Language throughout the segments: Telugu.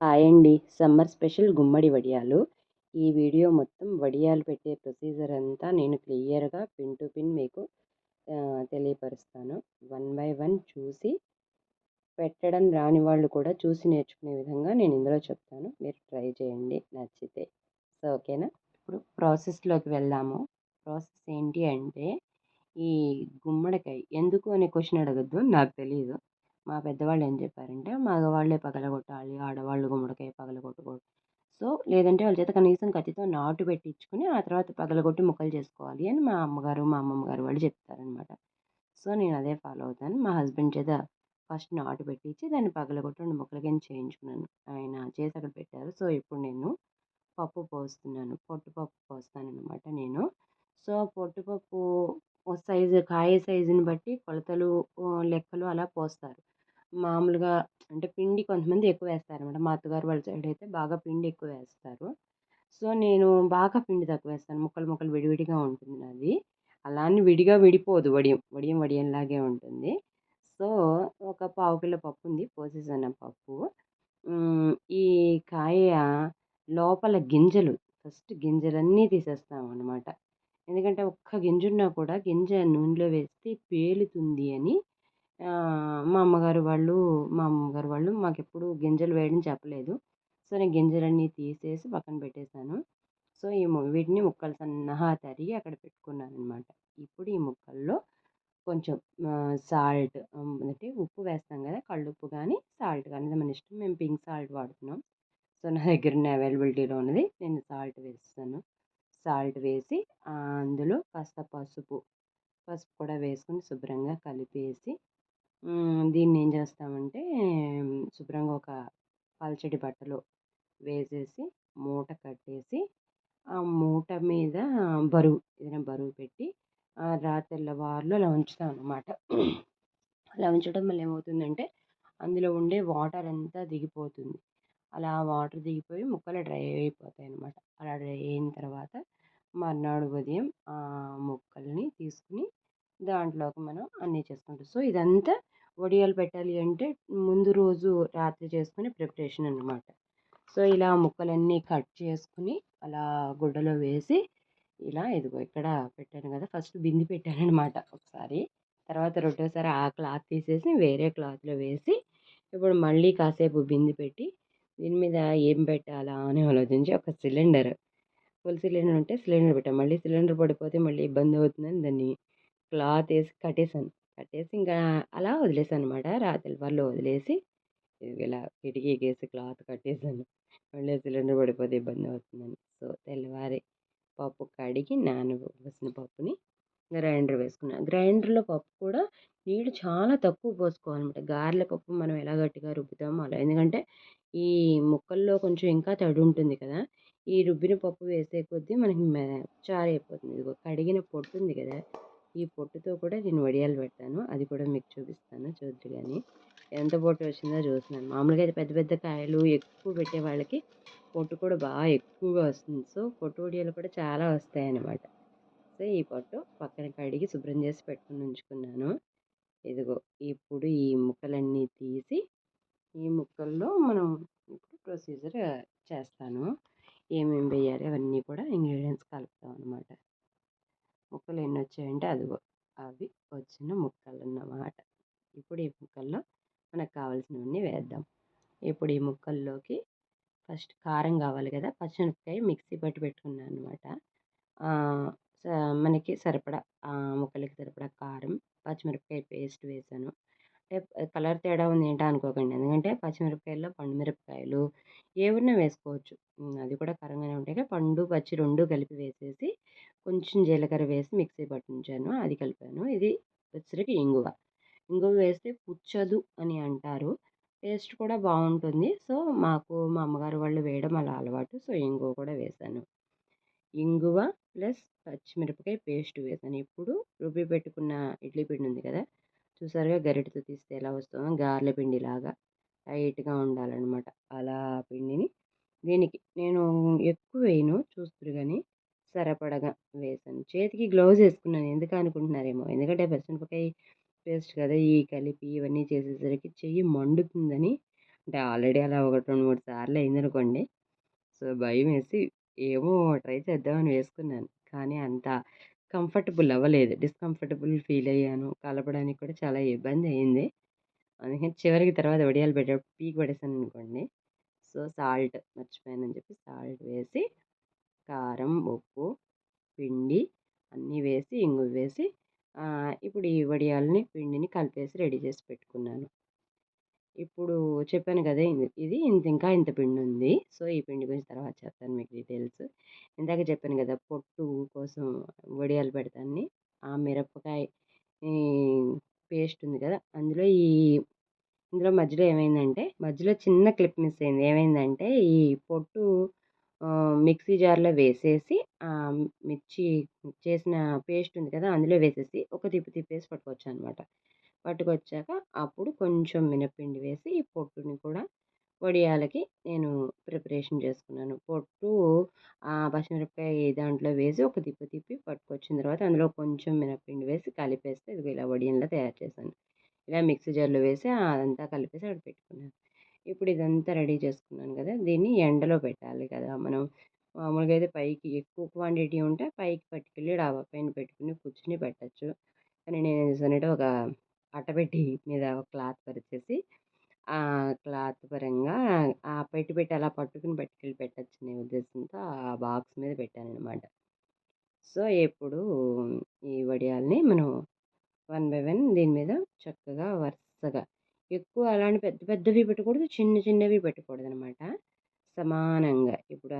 హాయ్ అండి. సమ్మర్ స్పెషల్ గుమ్మడి వడియాలు. ఈ వీడియో మొత్తం వడియాలు పెట్టే ప్రొసీజర్ అంతా నేను క్లియర్గా పిన్ టు పిన్ మీకు తెలియపరుస్తాను. వన్ బై వన్ చూసి పెట్టడం రాని వాళ్ళు కూడా చూసి నేర్చుకునే విధంగా నేను ఇందులో చెప్తాను. మీరు ట్రై చేయండి నచ్చితే. సో ఓకేనా? ఇప్పుడు ప్రాసెస్లోకి వెళ్దాము. ప్రాసెస్ ఏంటి అంటే ఈ గుమ్మడికాయ ఎందుకు అనే క్వశ్చన్ అడగద్దు నాకు తెలియదు మా పెద్దవాళ్ళు ఏం చెప్పారంటే మగవాళ్ళే పగలగొట్టాలి ఆడవాళ్ళు గుమ్మడికాయ పగలగొట్టకూడదు సో లేదంటే వాళ్ళ చేత కనీసం కత్తితో నాటు పెట్టించుకుని ఆ తర్వాత పగలగొట్టి ముక్కలు చేసుకోవాలి అని మా అమ్మగారు మా అమ్మమ్మ గారు వాళ్ళు చెప్తారనమాట సో నేను అదే ఫాలో అవుతాను. మా హస్బెండ్ చేత ఫస్ట్ నాటు పెట్టించి దాన్ని పగలగొట్టి రెండు ముక్కలు కింద చేయించుకున్నాను. ఆయన చేసి అక్కడ పెట్టారు. సో ఇప్పుడు నేను పప్పు పోస్తున్నాను. పొట్టుపప్పు పోస్తాను అనమాట నేను. సో పొట్టుపప్పు సైజు కాయ సైజుని బట్టి కొలతలు లెక్కలు అలా పోస్తారు. మామూలుగా అంటే పిండి కొంతమంది ఎక్కువ వేస్తారనమాట మా అత్తగారు వాళ్ళ సైడ్ అయితే బాగా పిండి ఎక్కువ వేస్తారు. సో నేను బాగా పిండి తక్కువ వేస్తాను. ముక్కలు ముక్కలు విడివిడిగా ఉంటుంది నాది. అలా అని విడిగా విడిపోదు. వడియం వడియం వడియంలాగే ఉంటుంది. సో ఒక పావు కిలో పప్పు ఉంది. పోసేసాను పప్పు. ఈ కాయ లోపల గింజలు ఫస్ట్ గింజలన్నీ తీసేస్తాం అనమాట ఎందుకంటే ఒక్క గింజ ఉన్నా కూడా గింజ నూనెలో వేస్తే పేలుతుంది అని మా అమ్మగారు వాళ్ళు మా అమ్మగారు వాళ్ళు మాకెప్పుడు గింజలు వేయడం చెప్పలేదు. సో నేను గింజలన్నీ తీసేసి పక్కన పెట్టేశాను. సో ఈ వీటిని ముక్కలు సన్నగా తరిగి అక్కడ పెట్టుకున్నాను అనమాట ఇప్పుడు ఈ ముక్కల్లో కొంచెం సాల్ట్ అంటే ఉప్పు వేస్తాం కదా కళ్ళుప్పు కానీ సాల్ట్ కానీ మన ఇష్టం మేము పింక్ సాల్ట్ వాడుతున్నాం. సో నా దగ్గర ఉన్న అవైలబిలిటీలో ఉన్నది నేను సాల్ట్ వేస్తాను. సాల్ట్ వేసి అందులో కాస్త పసుపు పసుపు కూడా వేసుకొని శుభ్రంగా కలిపేసి దీన్ని ఏం చేస్తామంటే శుభ్రంగా ఒక పల్చటి బట్టలో వేసేసి మూట కట్టేసి ఆ మూట మీద బరువు ఏదైనా బరువు పెట్టి రాత్రిళ్ళవార్లు అలా ఉంచుతాం అనమాట అలా ఉంచడం వల్ల ఏమవుతుందంటే అందులో ఉండే వాటర్ అంతా దిగిపోతుంది. అలా వాటర్ దిగిపోయి ముక్కలు డ్రై అయిపోతాయి అనమాట అలా డ్రై అయిన తర్వాత మర్నాడు ఉదయం ఆ ముక్కల్ని తీసుకుని దాంట్లోకి మనం అన్నీ చేసుకుంటాం. సో ఇదంతా వడియాలు పెట్టాలి అంటే ముందు రోజు రాత్రి చేసుకునే ప్రిపరేషన్ అనమాట సో ఇలా ముక్కలన్నీ కట్ చేసుకుని అలా గుడ్డలో వేసి ఇలా ఇదిగో ఇక్కడ పెట్టాను కదా ఫస్ట్ బింది పెట్టాను అనమాట ఒకసారి. తర్వాత రెండోసారి ఆ క్లాత్ తీసేసి వేరే క్లాత్లో వేసి ఇప్పుడు మళ్ళీ కాసేపు బింది పెట్టి దీని మీద ఏం పెట్టాలా అని ఆలోచించి ఒక సిలిండర్ ఫుల్ సిలిండర్ ఉంటే సిలిండర్ పెట్టాను మళ్ళీ సిలిండర్ పడిపోతే మళ్ళీ ఇబ్బంది అవుతుందని దాన్ని క్లాత్ వేసి కట్టేసాను కట్టేసి ఇంకా అలా వదిలేసాను అనమాట రాత్రి వాళ్ళు వదిలేసి ఇలా కిటికీ గేసి క్లాత్ కట్టేసాను. మళ్ళీ సిలిండర్ పడిపోతే ఇబ్బంది అవుతుందని. సో తెల్లవారి పప్పు కడిగి నానబోసిన పప్పుని గ్రైండర్ వేసుకున్నాను గ్రైండర్లో పప్పు కూడా నీళ్ళు చాలా తక్కువ పోసుకోవాలన్నమాట. గారెల పప్పు మనం ఎలా గట్టిగా రుబ్బుతామో అలా. ఎందుకంటే ఈ ముక్కల్లో కొంచెం ఇంకా తడి ఉంటుంది కదా. ఈ రుబ్బిన పప్పు వేసే కొద్దీ మనకి చారు అయిపోతుంది ఇదిగో కడిగిన పొట్టు ఉంది కదా. ఈ పొట్టుతో కూడా నేను వడియాలు పెడతాను అది కూడా మీకు చూపిస్తాను చూద్దరు కానీ ఎంత పొట్టు వచ్చిందో చూస్తున్నాను. మామూలుగా అయితే పెద్ద పెద్ద కాయలు ఎక్కువ పెట్టే వాళ్ళకి పొట్టు కూడా బాగా ఎక్కువగా వస్తుంది. సో పొట్టు వడియాలు కూడా చాలా వస్తాయి అన్నమాట సో ఈ పొట్టు పక్కన కడిగి శుభ్రం చేసి పెట్టుకుని ఉంచుకున్నాను. ఇదిగో ఇప్పుడు ఈ ముక్కలన్నీ తీసి ఈ ముక్కల్లో మనం ఇప్పుడు ప్రొసీజర్ చేస్తాను. ఏమేమి వేయాలి అవన్నీ కూడా ఇంగ్రీడియంట్స్ కలుపుతాం అనమాట ముక్కలు ఎన్ని వచ్చాయంటే అదిగో అవి వచ్చిన ముక్కలు అన్నమాట. ఇప్పుడు ఈ ముక్కల్లో మనకు కావాల్సినవన్నీ వేద్దాం. ఇప్పుడు ఈ ముక్కల్లోకి ఫస్ట్ కారం కావాలి కదా పచ్చిమిరపకాయ మిక్సీ పట్టి పెట్టుకున్నాను అనమాట మనకి సరిపడా ముక్కలకి సరిపడా కారం పచ్చిమిరపకాయ పేస్ట్ వేసాను. అంటే కలర్ తేడా ఉంది ఏంటో అనుకోకండి. ఎందుకంటే పచ్చిమిరపకాయల్లో పండు మిరపకాయలు ఏవైనా వేసుకోవచ్చు. అది కూడా కారంగానే ఉంటాయి పండు పచ్చి రెండు కలిపి వేసేసి కొంచెం జీలకర్ర వేసి మిక్సీ పట్టించాను. అది కలిపాను. ఇది వచ్చరికి ఇంగువ. ఇంగువ వేస్తే పుచ్చదు అని అంటారు. టేస్ట్ కూడా బాగుంటుంది. సో మాకు మా అమ్మగారు వాళ్ళు వేయడం అలా అలవాటు. సో ఇంగువ కూడా వేసాను. ఇంగువ ప్లస్ పచ్చిమిరపకాయ పేస్ట్ వేసాను. ఇప్పుడు రుబ్బి పెట్టుకున్న ఇడ్లీ పిండి ఉంది కదా చూసారుగా గరిటతో తీస్తే ఎలా వస్తుందో? గారెల పిండిలాగా టైట్గా ఉండాలన్నమాట. అలా పిండిని దీనికి నేను ఎక్కువ వేయను చూస్తురు కానీ సరిపడగా వేసాను. చేతికి గ్లౌజ్ వేసుకున్నాను. ఎందుకు అనుకుంటున్నారేమో? ఎందుకంటే పచ్చిమిరపకాయ పేస్ట్ కదా ఈ కలిపి ఇవన్నీ చేసేసరికి చెయ్యి మండుతుందని అంటే ఆల్రెడీ అలా ఒకటి రెండు మూడు సార్లు అయిందనుకోండి సో భయం వేసి ఏమో ట్రై చేద్దామని వేసుకున్నాను. కానీ అంత కంఫర్టబుల్ అవ్వలేదు. డిస్కంఫర్టబుల్ ఫీల్ అయ్యాను. కలపడానికి కూడా చాలా ఇబ్బంది అయింది. అందుకని చివరికి తర్వాత వడియాలు పెట్టేటప్పుడు పీకి పడేసాను అనుకోండి. సో సాల్ట్ మర్చిపోయానని చెప్పి సాల్ట్ వేసి కారం ఉప్పు పిండి అన్నీ వేసి ఇంగువ వేసి ఇప్పుడు ఈ వడియాలని పిండిని కలిపేసి రెడీ చేసి పెట్టుకున్నాను. ఇప్పుడు చెప్పాను కదా ఇది ఇంత ఇంకా ఇంత పిండి ఉంది. సో ఈ పిండి గురించి తర్వాత చెప్తాను మీకు డీటెయిల్స్. ఇందాక చెప్పాను కదా పొట్టు కోసం వడియాలు పెడతాను ఆ మిరపకాయ పేస్ట్ ఉంది కదా అందులో ఈ ఇందులో మధ్యలో ఏమైందంటే మధ్యలో చిన్న క్లిప్ మిస్ అయింది. ఏమైందంటే ఈ పొట్టు మిక్సీ జార్లో వేసేసి మిర్చి చేసిన పేస్ట్ ఉంది కదా! అందులో వేసేసి ఒక తిప్పి తిప్పేసి పట్టుకోవచ్చు అనమాట పట్టుకొచ్చాక అప్పుడు కొంచెం మినప్పిండి వేసి ఈ పొట్టుని కూడా వడియాలకి నేను ప్రిపరేషన్ చేసుకున్నాను. పొట్టు పచ్చిమిరపకాయ దాంట్లో వేసి ఒక తిప్పి తిప్పి పట్టుకొచ్చిన తర్వాత అందులో కొంచెం మినప్పిండి వేసి కలిపేస్తే ఇది ఇలా వడియంలా తయారు చేశాను. ఇలా మిక్సీ జార్లో వేసి అదంతా కలిపేసి అక్కడ పెట్టుకున్నాను. ఇప్పుడు ఇదంతా రెడీ చేసుకున్నాను కదా! దీన్ని ఎండలో పెట్టాలి కదా! మనం మామూలుగా అయితే పైకి ఎక్కువ క్వాంటిటీ ఉంటే పైకి పట్టుకెళ్ళి డాబా పైన పెట్టుకుని కూర్చుని పెట్టచ్చు. కానీ నేను ఏం చేశానంటే ఒక అట్టపెట్టి మీద ఒక క్లాత్ పరిచేసి ఆ క్లాత్ పరంగా ఆ పెట్టి పెట్టి అలా పట్టుకుని పట్టుకెళ్ళి పెట్టచ్చు అనే ఉద్దేశంతో ఆ బాక్స్ మీద పెట్టాను అనమాట సో ఇప్పుడు ఈ వడియాల్ని మనం వన్ బై వన్ దీని మీద చక్కగా వరుసగా ఎక్కువ అలాంటి పెద్ద పెద్దవి పెట్టకూడదు. చిన్న చిన్నవి పెట్టకూడదు అనమాట సమానంగా. ఇప్పుడు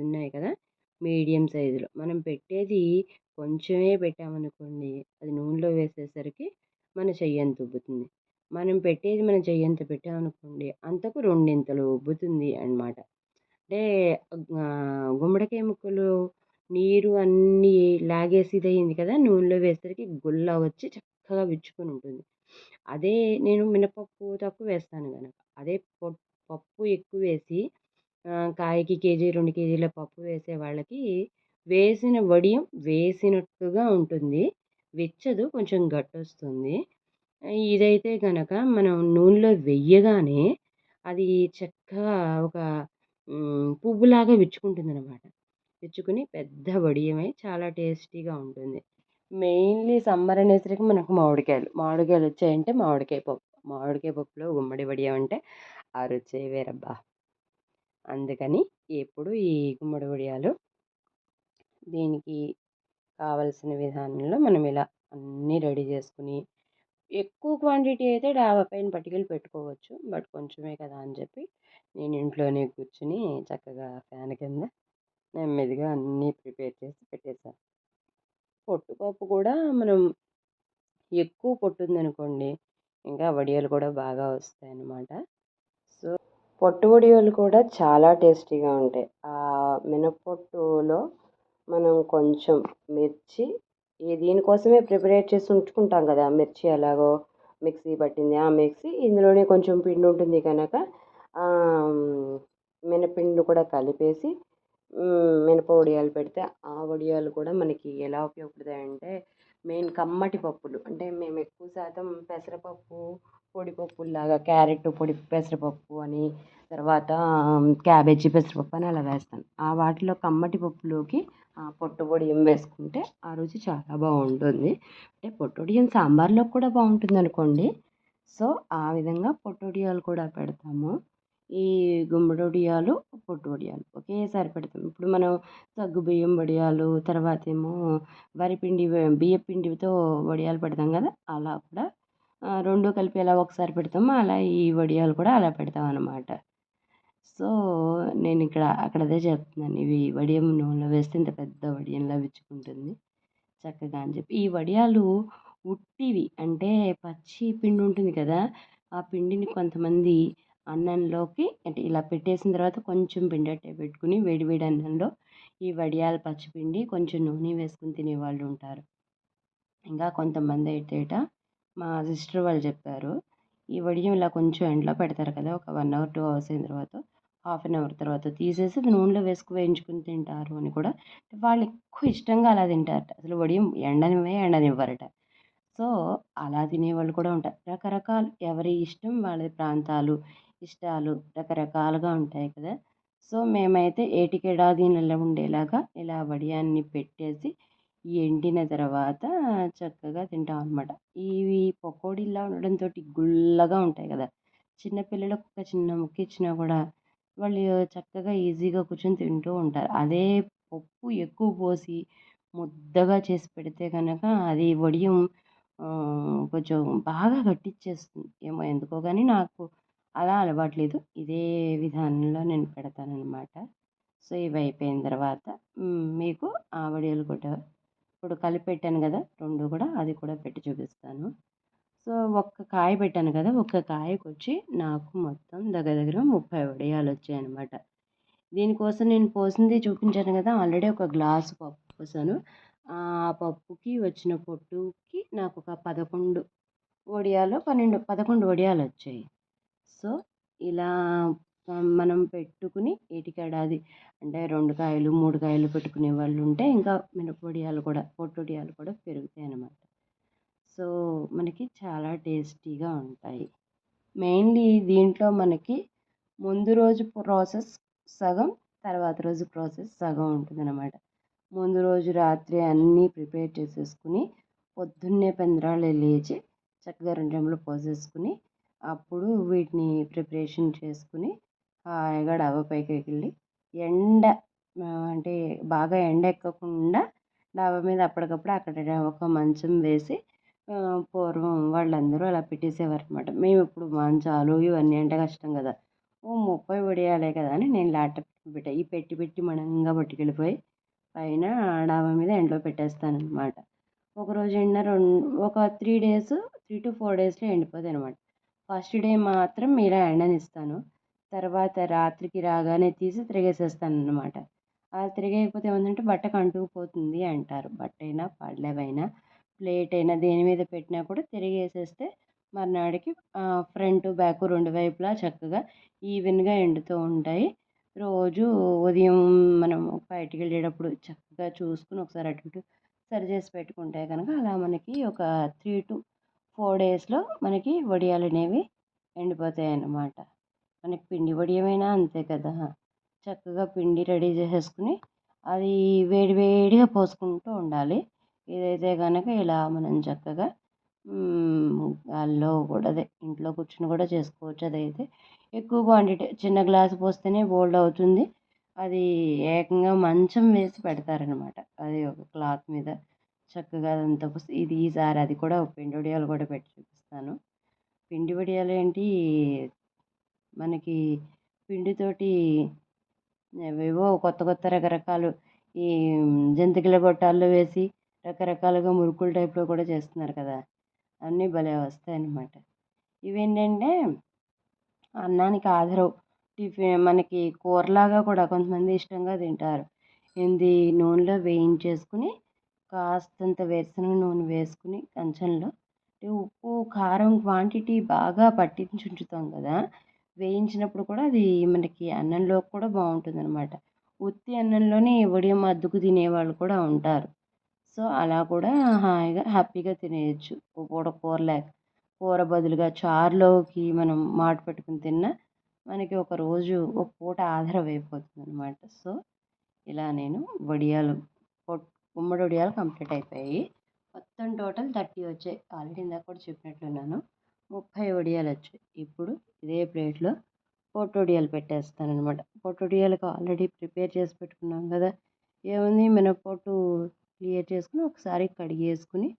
ఉన్నాయి కదా మీడియం సైజులో. మనం పెట్టేది కొంచెమే పెట్టామనుకోండి అది నూనెలో వేసేసరికి మన చెయ్యి అంత ఉబ్బుతుంది. మనం పెట్టేది మన చెయ్యి అంత పెట్టామనుకోండి అంతకు రెండింతలు ఉబ్బుతుంది అనమాట అంటే గుమ్మడికాయ ముక్కలు నీరు అన్నీ లాగేసి ఇదయింది కదా నూనెలో వేసేసరికి గుల్ల వచ్చి చక్కగా విచ్చుకొని ఉంటుంది. అదే నేను మినపప్పు తక్కువ వేస్తాను కనుక అదే పప్పు ఎక్కువ వేసి కాయకి కేజీ రెండు కేజీల పప్పు వేసే వాళ్ళకి వేసిన వడియం వేసినట్టుగా ఉంటుంది. వెచ్చదు కొంచెం గట్టి వస్తుంది ఇదైతే కనుక మనం నూనెలో వెయ్యగానే అది చక్కగా ఒక పువ్వులాగా విచ్చుకుంటుంది అనమాట విచ్చుకుని పెద్ద వడియమై చాలా టేస్టీగా ఉంటుంది. మెయిన్లీ సమ్మర్ అనేసరికి మనకు మామిడికాయలు. మామిడికాయలు వచ్చాయంటే మామిడికాయ పప్పు. మామిడికాయ పప్పులో గుమ్మడి వడియం అంటే ఆ రుచే వేరబ్బా. అందుకని ఎప్పుడు ఈ గుమ్మడి వడియాలు దీనికి కావలసిన విధానంలో మనం ఇలా అన్నీ రెడీ చేసుకుని ఎక్కువ క్వాంటిటీ అయితే డాబా పైన పట్టుకెళ్ళి పెట్టుకోవచ్చు. బట్ కొంచెమే కదా అని చెప్పి నేను ఇంట్లోనే కూర్చుని చక్కగా ఫ్యాన్ కింద నెమ్మదిగా అన్నీ ప్రిపేర్ చేసి పెట్టేశాను. పొట్టుపప్పు కూడా మనం ఎక్కువ పొట్టుందనుకోండి ఇంకా వడియాలు కూడా బాగా వస్తాయి అన్నమాట సో పొట్టు వడియాలు కూడా చాలా టేస్టీగా ఉంటాయి. ఆ మినపొట్టులో మనం కొంచెం మిర్చి ఈ దీనికోసమే ప్రిపేర్ చేసి ఉంచుకుంటాం కదా మిర్చి ఎలాగో మిక్సీ పట్టింది. ఆ మిక్సీ ఇందులోనే కొంచెం పిండి ఉంటుంది కనుక మినపిండి కూడా కలిపేసి మినప వడియాలు పెడితే ఆ వడియాలు కూడా మనకి ఎలా ఉపయోగపడతాయంటే మెయిన్ కమ్మటి పప్పులు. అంటే మేము ఎక్కువ శాతం పెసరపప్పు పొడి పప్పుల్లాగా క్యారెట్ పొడి పెసరపప్పు అని తర్వాత క్యాబేజీ పెసరపప్పు అని అలా వేస్తాను. ఆ వాటిలో కమ్మటి పప్పులోకి పొట్టు వడియం వేసుకుంటే ఆ రుచి చాలా బాగుంటుంది. అంటే పొట్టొడియం సాంబార్లో కూడా బాగుంటుంది అనుకోండి. సో ఆ విధంగా పొట్టొడియాలు కూడా పెడతాము. ఈ గుమ్మడి వడియాలు పొట్టు వడియాలు. ఒకేసారి పెడతాం ఇప్పుడు మనం సగ్గుబియ్యం వడియాలు తర్వాత ఏమో వరిపిండి బియ్యపిండితో వడియాలు పెడతాం కదా అలా కూడా రెండు కలిపి ఎలా ఒకసారి పెడతామో అలా ఈ వడియాలు కూడా అలా పెడతాం అనమాట సో నేను ఇక్కడ అక్కడ అదే చెప్తున్నాను. ఇవి వడియం నూనెలో వేస్తే ఇంత పెద్ద వడియంలా విచ్చుకుంటుంది చక్కగా అని చెప్పి. ఈ వడియాలు ఉట్టివి అంటే పచ్చి పిండి ఉంటుంది కదా ఆ పిండిని కొంతమంది అన్నంలోకి అంటే ఇలా పెట్టేసిన తర్వాత కొంచెం పిండట్టే పెట్టుకుని వేడి వేడి అన్నంలో ఈ వడియాల పచ్చిపిండి కొంచెం నూనె వేసుకుని తినేవాళ్ళు ఉంటారు. ఇంకా కొంతమంది అయితే మా సిస్టర్ వాళ్ళు చెప్పారు ఈ వడియం ఇలా కొంచెం ఎండలో పెడతారు కదా ఒక వన్ అవర్ టూ అవర్స్ అయిన తర్వాత హాఫ్ అన్ అవర్ తర్వాత తీసేసి నూనెలో వేసుకు వేయించుకుని తింటారు అని కూడా వాళ్ళు ఎక్కువ ఇష్టంగా అలా తింటారట. అసలు వడియం ఎండనివే ఎండనివ్వరట. సో అలా తినేవాళ్ళు కూడా ఉంటారు. రకరకాలు ఎవరి ఇష్టం వాళ్ళ ప్రాంతాలు ఇష్టాలు రకరకాలుగా ఉంటాయి కదా. సో మేమైతే ఏటికేడాది నెల ఉండేలాగా ఇలా వడియాన్ని పెట్టేసి ఎండిన తర్వాత చక్కగా తింటాం అనమాట ఇవి పకోడీలా ఉండడంతో గుల్లగా ఉంటాయి కదా. చిన్నపిల్లలకు ఒక చిన్న ముక్క ఇచ్చినా కూడా వాళ్ళు చక్కగా ఈజీగా కూర్చొని తింటూ ఉంటారు. అదే పప్పు ఎక్కువ పోసి ముద్దగా చేసి పెడితే కనుక అది వడియం కొంచెం బాగా గట్టిచ్చేస్తుంది. ఏమో ఎందుకో కానీ నాకు అలా అలవాట్లేదు. ఇదే విధానంలో నేను పెడతాననమాట సో ఇవి అయిపోయిన తర్వాత మీకు ఆ వడియాలు కూడా ఇప్పుడు కలిపి పెట్టాను కదా రెండు కూడా అది కూడా పెట్టి చూపిస్తాను. సో ఒక్క కాయ పెట్టాను కదా ఒక్క కాయకు వచ్చి నాకు మొత్తం దగ్గర దగ్గర ముప్పై వడియాలు వచ్చాయి అనమాట దీనికోసం నేను పోసింది చూపించాను కదా ఆల్రెడీ ఒక గ్లాసు పప్పు పోసాను. ఆ పప్పుకి వచ్చిన పొట్టుకి నాకు ఒక పదకొండు వడియాలు పన్నెండు పదకొండు వడియాలు వచ్చాయి సో ఇలా మనం పెట్టుకుని ఏటికేడాది అంటే రెండు కాయలు మూడు కాయలు పెట్టుకునే వాళ్ళు ఉంటే ఇంకా మినపొడియాలు కూడా పొట్టొడియాలు కూడా పెరుగుతాయి అన్నమాట సో మనకి చాలా టేస్టీగా ఉంటాయి. మెయిన్లీ దీంట్లో మనకి ముందు రోజు ప్రాసెస్ సగం తర్వాత రోజు ప్రాసెస్ సగం ఉంటుంది అన్నమాట ముందు రోజు రాత్రి అన్నీ ప్రిపేర్ చేసేసుకుని పొద్దున్నే పెందరాళ్ళు లేచి చక్కగా రెండు టైంలో పోసేసుకుని అప్పుడు వీటిని ప్రిపరేషన్ చేసుకుని హాయిగా డాబా పైకి వెళ్ళి ఎండ అంటే బాగా ఎండ ఎక్కకుండా డాబా మీద అప్పటికప్పుడు అక్కడ ఒక మంచం వేసి పూర్వం వాళ్ళందరూ అలా పెట్టేసేవారు అనమాట మేము ఇప్పుడు మంచాలు ఇవన్నీ అంటే కష్టం కదా. ఓ ముప్పై పడేయాలి కదా అని నేను ల్యాప్టాప్ పెట్టా. ఈ పెట్టి పెట్టి మనంగా పట్టుకెళ్ళిపోయి పైన డాబా మీద ఎండలో పెట్టేస్తాను అనమాట ఒకరోజు ఎండ రెండు ఒక three days three to four డేస్లో ఎండిపోతాయి అనమాట ఫస్ట్ డే మాత్రం ఇలా ఎండనిస్తాను తర్వాత రాత్రికి రాగానే తీసి తిరిగేసేస్తాను అనమాట అలా తిరిగేయకపోతే ఏమందంటే బట్టకు అంటుకుపోతుంది అంటారు. బట్ట అయినా పళ్ళెవైనా ప్లేట్ అయినా దేని మీద పెట్టినా కూడా తిరిగేసేస్తే మర్నాడికి ఫ్రంట్ బ్యాక్ రెండు వైపులా చక్కగా ఈవెన్గా ఎండుతూ ఉంటాయి. రోజు ఉదయం మనం బయటికి వెళ్ళేటప్పుడు చక్కగా చూసుకుని ఒకసారి అటు ఇటు సరి చేసి పెట్టుకుంటే కనుక అలా మనకి ఒక త్రీ టు ఫోర్ డేస్లో మనకి వడియాలు అనేవి ఎండిపోతాయి అన్నమాట మనకి పిండి వడియమైనా అంతే కదా. చక్కగా పిండి రెడీ చేసేసుకుని అది వేడి వేడిగా పోసుకుంటూ ఉండాలి. ఇదైతే కనుక ఇలా మనం చక్కగా గాల్లో కూడా అదే ఇంట్లో కూర్చొని కూడా చేసుకోవచ్చు. అదైతే ఎక్కువ క్వాంటిటీ చిన్న గ్లాసు పోస్తేనే బోల్డ్ అవుతుంది. అది ఏకంగా మంచం వేసి పెడతారనమాట అది ఒక క్లాత్ మీద చక్కగా అదంతా ఇది ఈసారి అది కూడా పిండి వడియాలు కూడా పెట్టి చూపిస్తాను. పిండి వడియాలు ఏంటి? మనకి పిండితోటి ఏవేవో కొత్త కొత్త రకరకాలు ఈ జంతికల గొట్టాల్లో వేసి రకరకాలుగా మురుకులు టైప్లో కూడా చేస్తున్నారు కదా! అన్నీ భలే వస్తాయన్నమాట. ఇవేంటంటే అన్నానికి ఆధారం టిఫిన్ మనకి కూరలాగా కూడా కొంతమంది ఇష్టంగా తింటారు. ఏంది? నూనెలో వేయించేసుకుని కాస్తంత వేరుశనగ నూనె వేసుకుని కంచంలో ఉప్పు కారం క్వాంటిటీ బాగా పట్టించి ఉంచుతాం కదా వేయించినప్పుడు కూడా అది మనకి అన్నంలో కూడా బాగుంటుంది అనమాట ఉత్తి అన్నంలోనే వడియం అద్దుకు తినేవాళ్ళు కూడా ఉంటారు. సో అలా కూడా హాయిగా హ్యాపీగా తినేయచ్చు. పూట కూర లేక కూర బదులుగా చారులోకి మనం మాట పెట్టుకుని తిన్నా మనకి ఒక రోజు ఒక పూట ఆధారం అయిపోతుంది అనమాట సో ఇలా నేను వడియాలు గుమ్మడి వడియాలు కంప్లీట్ అయిపోయాయి. మొత్తం టోటల్ థర్టీ వచ్చాయి. ఆల్రెడీ ఇందాక కూడా చెప్పినట్లున్నాను. ముప్పై వడియాలు వచ్చాయి. ఇప్పుడు ఇదే ప్లేట్లో పోటొడియాలు పెట్టేస్తాను అనమాట పొట్టొడియాలకు ఆల్రెడీ ప్రిపేర్ చేసి పెట్టుకున్నాం కదా. ఏముంది? మినప్పొట్టు క్లియర్ చేసుకుని ఒకసారి కడిగేసుకుని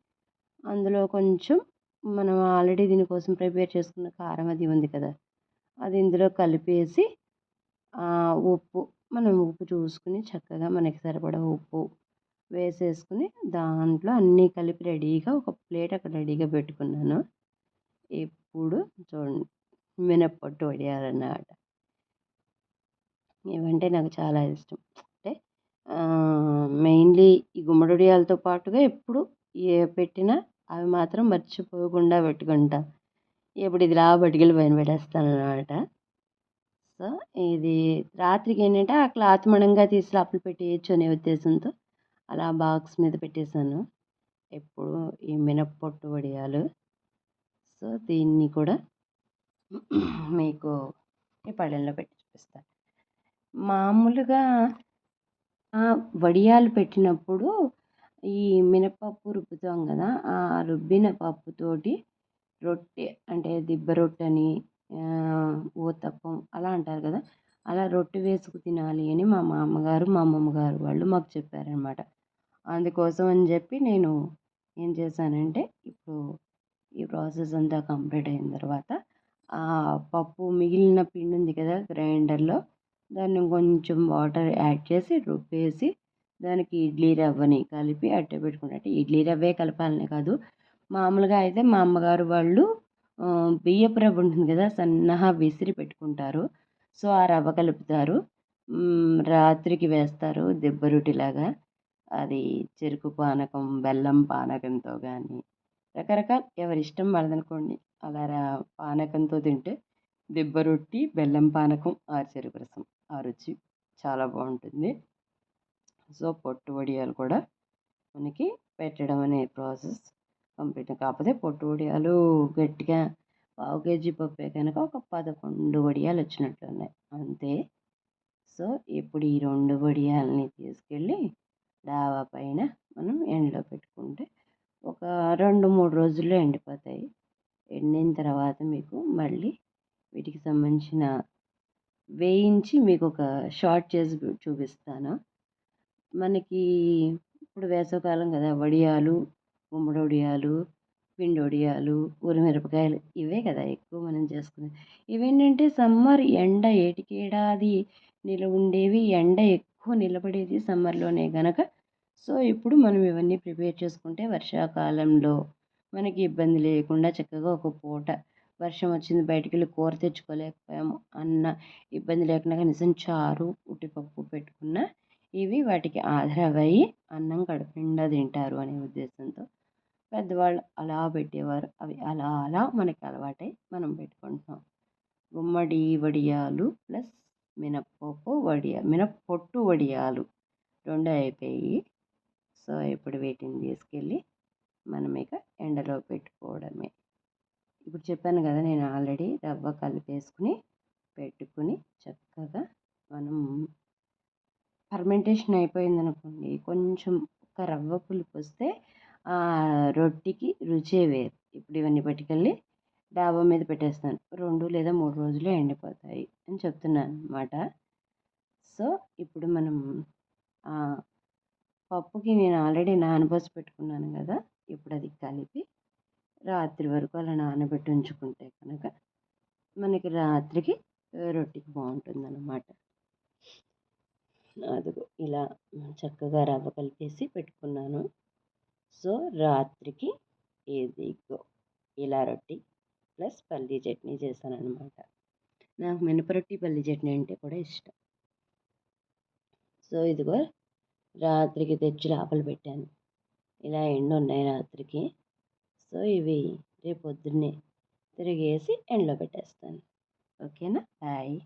అందులో కొంచెం మనం ఆల్రెడీ దీనికోసం ప్రిపేర్ చేసుకున్న కారం అది ఉంది కదా. అది ఇందులో కలిపేసి ఉప్పు మనం ఉప్పు చూసుకుని చక్కగా మనకి సరిపడా ఉప్పు వేసేసుకుని దాంట్లో అన్నీ కలిపి రెడీగా ఒక ప్లేట్ అక్కడ రెడీగా పెట్టుకున్నాను. ఇప్పుడు చూడండి మినప్పొట్టు వడియాలన్నమాట. ఇవంటే నాకు చాలా ఇష్టం. అంటే మెయిన్లీ ఈ గుమ్మడి వడియాలతో పాటుగా ఎప్పుడు ఏ పెట్టినా అవి మాత్రం మర్చిపోకుండా పెట్టుకుంటా. ఇప్పుడు ఇది రా పైన పెట్టేస్తాను అనమాట సో ఇది రాత్రికి ఏంటంటే ఆ క్లాత్ మణంగా తీసి లోపల పెట్టేయచ్చు అనే ఉద్దేశంతో అలా బాక్స్ మీద పెట్టేశాను. ఎప్పుడు ఈ మినప్పొట్టు వడియాలు. సో దీన్ని కూడా మీకు ఈ పళ్ళెంలో పెట్టి చూపిస్తాను. మామూలుగా వడియాలు పెట్టినప్పుడు ఈ మినపప్పు రుబ్బుతాం కదా ఆ రుబ్బిన పప్పుతోటి రొట్టె అంటే దిబ్బ రొట్టెని ఊతప్పం అలా అంటారు కదా అలా రొట్టె వేసుకు తినాలి అని మా మామగారు మా అమ్మమ్మగారు వాళ్ళు మాకు చెప్పారనమాట అందుకోసం అని చెప్పి నేను ఏం చేశానంటే ఇప్పుడు ఈ ప్రాసెస్ అంతా కంప్లీట్ అయిన తర్వాత ఆ పప్పు మిగిలిన పిండి ఉంది కదా గ్రైండర్లో దాన్ని కొంచెం వాటర్ యాడ్ చేసి రుబ్బేసి దానికి ఇడ్లీ రవ్వని కలిపి అట్టే పెట్టుకుంటే ఇడ్లీ రవ్వే కలపాలని కాదు. మామూలుగా అయితే మా అమ్మగారు వాళ్ళు బియ్యపు రవ్వ ఉంటుంది కదా సన్నగా విసిరి పెట్టుకుంటారు. సో ఆ రవ్వ కలుపుతారు. రాత్రికి వేస్తారు దిబ్బ రొట్టెలాగా. అది చెరుకు పానకం బెల్లం పానకంతో కానీ రకరకాల ఎవరి ఇష్టం వాళ్ళదనుకోండి అలా పానకంతో తింటే దిబ్బ రొట్టి బెల్లం పానకం ఆ చెరుకు రసం. ఆ రుచి చాలా బాగుంటుంది. సో పొట్టు వడియాలు కూడా మనకి పెట్టడం అనే ప్రాసెస్ కంప్లీట్. కాకపోతే పొట్టు వడియాలు గట్టిగా పావు కేజీ పప్పే కనుక ఒక పదకొండు వడియాలు వచ్చినట్లున్నాయి. అంతే. సో ఇప్పుడు ఈ రెండు వడియాలని తీసుకెళ్ళి డాబా పైన మనం ఎండలో పెట్టుకుంటే ఒక రెండు మూడు రోజుల్లో ఎండిపోతాయి. ఎండిన తర్వాత మీకు మళ్ళీ వీటికి సంబంధించిన వేయించి మీకు ఒక షార్ట్ చేసి చూపిస్తాను. మనకి ఇప్పుడు వేసవకాలం కదా వడియాలు గుమ్మడి వడియాలు పిండి వడియాలు ఊరిమిరపకాయలు ఇవే కదా ఎక్కువ మనం చేసుకునేది ఇవేంటంటే సమ్మర్ ఎండ ఏటికేడాది నిలువ ఉండేవి ఎండ ఎక్కువ నిలబడేది సమ్మర్లోనే కనుక సో ఇప్పుడు మనం ఇవన్నీ ప్రిపేర్ చేసుకుంటే వర్షాకాలంలో మనకి ఇబ్బంది లేకుండా చక్కగా ఒక పూట వర్షం వచ్చింది బయటికి వెళ్ళి కూర తెచ్చుకోలేకపోయాము అన్న ఇబ్బంది లేకుండా కనీసం చారు ఉట్టిపప్పు పెట్టుకున్న ఇవి వాటికి ఆధారమయ్యి అన్నం కడుపునిండా తింటారు అనే ఉద్దేశంతో పెద్దవాళ్ళు అలా పెట్టేవారు. అవి అలా అలా మనకి అలవాటై మనం పెట్టుకుంటున్నాం. గుమ్మడి వడియాలు ప్లస్ మినప్పప్పు వడియా మినప్పొట్టు వడియాలు రెండు అయిపోయి. సో ఇప్పుడు వీటిని తీసుకెళ్ళి మనం ఇక ఎండలో పెట్టుకోవడమే. ఇప్పుడు చెప్పాను కదా నేను ఆల్రెడీ రవ్వ కలిపేసుకుని పెట్టుకుని చక్కగా మనం ఫర్మెంటేషన్ అయిపోయింది అనుకోండి కొంచెం ఒక రవ్వ పులుపు వస్తే రొట్టెకి రుచే వేరు. ఇప్పుడు ఇవన్నీ పట్టుకెళ్ళి డాబా మీద పెట్టేస్తాను. రెండు లేదా మూడు రోజులు ఎండిపోతాయి అని చెప్తున్నాను అనమాట సో ఇప్పుడు మనం పప్పుకి నేను ఆల్రెడీ నానబోసి పెట్టుకున్నాను కదా ఇప్పుడు అది కలిపి రాత్రి వరకు అలా నానబెట్టి ఉంచుకుంటే కనుక మనకి రాత్రికి రొట్టెకి బాగుంటుంది అన్నమాట అదిగో ఇలా చక్కగా రవ్వ కలిపేసి పెట్టుకున్నాను. సో రాత్రికి ఏదిగో ఇలా రొట్టి ప్లస్ పల్లీ చట్నీ చేశాను నాకు మినపరొట్టి పల్లీ చట్నీ అంటే కూడా ఇష్టం. సో ఇదిగో రాత్రికి తెచ్చి లోపల పెట్టాను. ఇలా ఎండ ఉన్నాయి రాత్రికి. సో ఇవి రేపు పొద్దున్నే తిరిగేసి ఎండలో పెట్టేస్తాను. ఓకేనా? బాయ్.